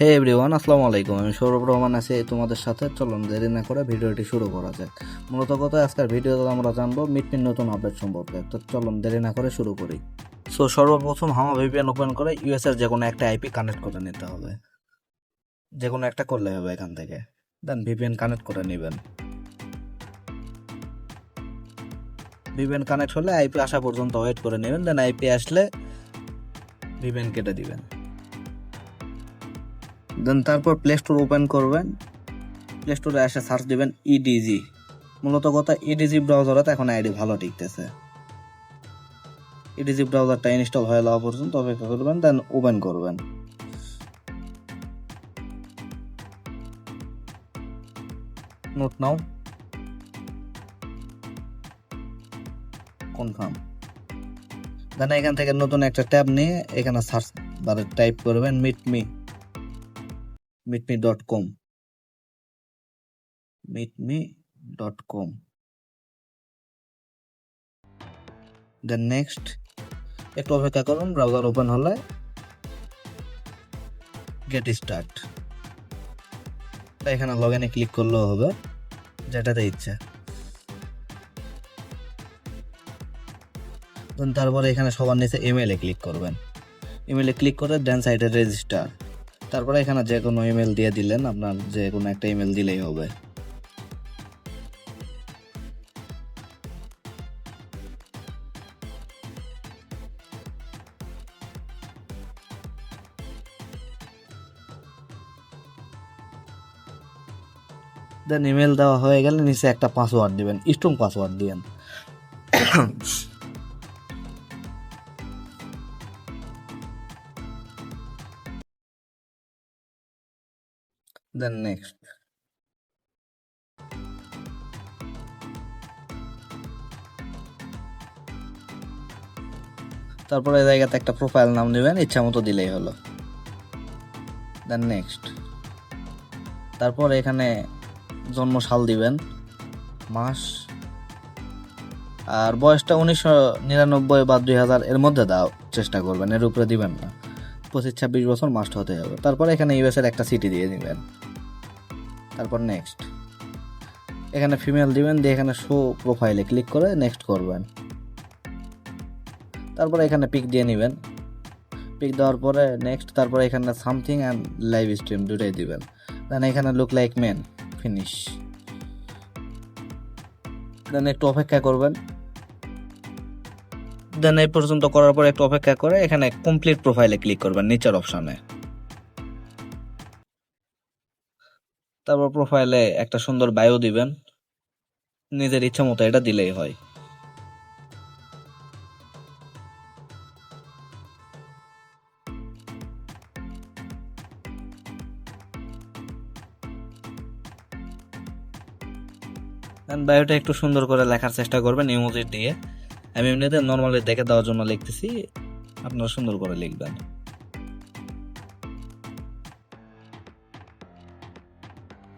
হে everyone আসসালামু আলাইকুম। আমি সৌরভ রহমান আছি তোমাদের সাথে। চলুন দেরি না করে ভিডিওটি শুরু করা যাক। মূলত কথা আজকের ভিডিওতে আমরা জানব মিটমিন নতুন আপডেট সম্পর্কে। তো চলুন দেরি না করে শুরু করি। সো সর্বপ্রথম হামা ভিপিএন ওপেন করে ইউএস এর যে কোনো একটা আইপি কানেক্ট করে নিতে হবে। যে কোনো একটা করলে হবে এখান থেকে। দেন ভিপিএন কানেক্ট করে নেবেন। ভিপিএন কানেক্ট হলে আইপি আসা পর্যন্ত ওয়েট করে নেবেন। দেন আইপি আসলে ভিপিএন কেটে দিবেন। দেন তারপর প্লে স্টোর ওপেন করবেন। প্লে স্টোরে এসে সার্চ দিবেন ইডিজি মূলত কথা ইডিজি ব্রাউজারতে এখন আইডি ভালো টিকতেছে। ইডিজি ব্রাউজারটা ইনস্টল হয়ে যাওয়া পর্যন্ত অপেক্ষা করবেন দেন ওপেন করবেন। Not now. কনফার্ম দেন এখান থেকে নতুন একটা ট্যাব নিয়ে এখানে সার্চ বারে টাইপ করবেন মিট মি meetme.com meetme.com দেন নেক্সট একটু অপেক্ষা করুন ব্রাউজার ওপেন হলে গেট স্টার্ট এখানে লগ ইনে ক্লিক করলেও হবে, যেটাতে ইচ্ছা। তারপরে এখানে সবার নিচে ইমেলে ক্লিক করবেন। ইমেলে ক্লিক করে ডান সাইডে রেজিস্টার তারপরে এখানে যে কোনো ইমেল দিয়ে দিলেন, আপনার যে কোনো একটা ইমেল দিলেই হবে। দেন ইমেল দেওয়া হয়ে গেলে নিচে একটা পাসওয়ার্ড দিবেন স্ট্রং পাসওয়ার্ড দিবেন দেন নেক্সট তারপরে এই জায়গাতে একটা প্রোফাইল নাম নেবেন ইচ্ছা মতো দিলেই হলো। দেন নেক্সট তারপর এখানে জন্ম সাল দিবেন, মাস। আর বয়সটা উনিশশো নিরানব্বই বা দুই হাজার এর মধ্যে দাও, চেষ্টা করবেন, এর উপরে দিবেন না। পঁচিশ, ছাব্বিশ বছর মাস্ট হতে হবে। তারপর এখানে ইউএসের একটা সিটি দিয়ে দিবেন। তারপর নেক্সট এখানে ফিমেল দিবেন, দিয়ে এখানে শো প্রোফাইলে ক্লিক করে নেক্সট করবেন। তারপরে এখানে পিক দিয়ে নেবেন। পিক দেওয়ার পরে নেক্সট তারপরে এখানে সামথিং অ্যান্ড লাইভ স্ট্রিম দুটাই দিবেন। দেন এখানে লুক লাইক মেন ফিনিশ দেন একটু অপেক্ষা করবেন। দেন এই পর্যন্ত করার পর একটু অপেক্ষা করে এখানে কমপ্লিট প্রোফাইলে ক্লিক করবেন, নিচের অপশনে তারপর প্রোফাইলে একটা সুন্দর বায়ো দিবেন। নিজের ইচ্ছা মতো এটা দিলেই হয়। বায়োটা একটু সুন্দর করে লেখার চেষ্টা করবেন ইমোজি দিয়ে। আমি এমনিতে নর্মালি দেখে দেওয়ার জন্য লিখতেছি, আপনারা সুন্দর করে লিখবেন।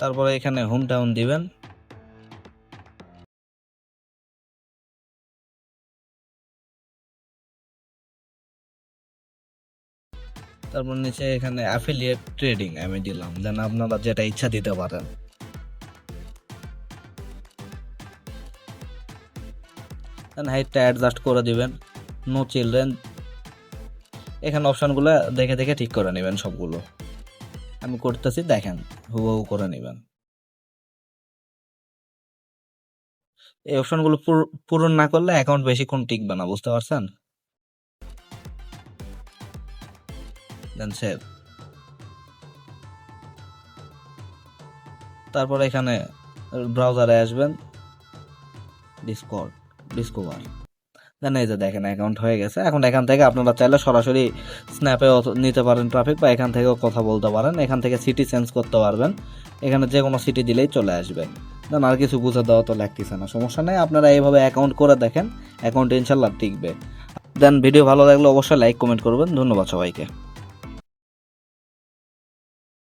তারপরে এখানে হোম টাউন দিবেন। তারপর নিচে এখানে অ্যাফিলিয়েট ট্রেডিং আমি দিলাম দেন আপনারা যেটা ইচ্ছা দিতে পারেন। হাইটটা অ্যাডজাস্ট করে দিবেন নো চিলড্রেন এখানে অপশানগুলো দেখে দেখে ঠিক করে নেবেন সবগুলো। আমি করতেছি, দেখেন, হুবহু করে নেবেন। এই অপশনগুলো পূরণ না করলে অ্যাকাউন্ট বেশিক্ষণ টিকবে না, বুঝতে পারছেন? দেন তারপর এখানে ব্রাউজারে আসবেন ডিসকর্ড ডিসকভার দেন এই যে দেখেন অ্যাকাউন্ট হয়ে গেছে। এখন এখান থেকে আপনারা চাইলে সরাসরি স্ন্যাপে নিতে পারেন ট্রাফিক বা এখান থেকেও কথা বলতে পারেন। এখান থেকে সিটি চেঞ্জ করতে পারবেন। এখানে যে কোনো সিটি দিলেই চলে আসবে। দেন আর কিছু বুঝে দেওয়া তো লাগতেছে না, সমস্যা নেই। আপনারা এইভাবে অ্যাকাউন্ট করে দেখেন অ্যাকাউন্ট ইনশাল্লাহ টিকবে। দেন ভিডিও ভালো লাগলে অবশ্যই লাইক কমেন্ট করবেন। ধন্যবাদ সবাইকে।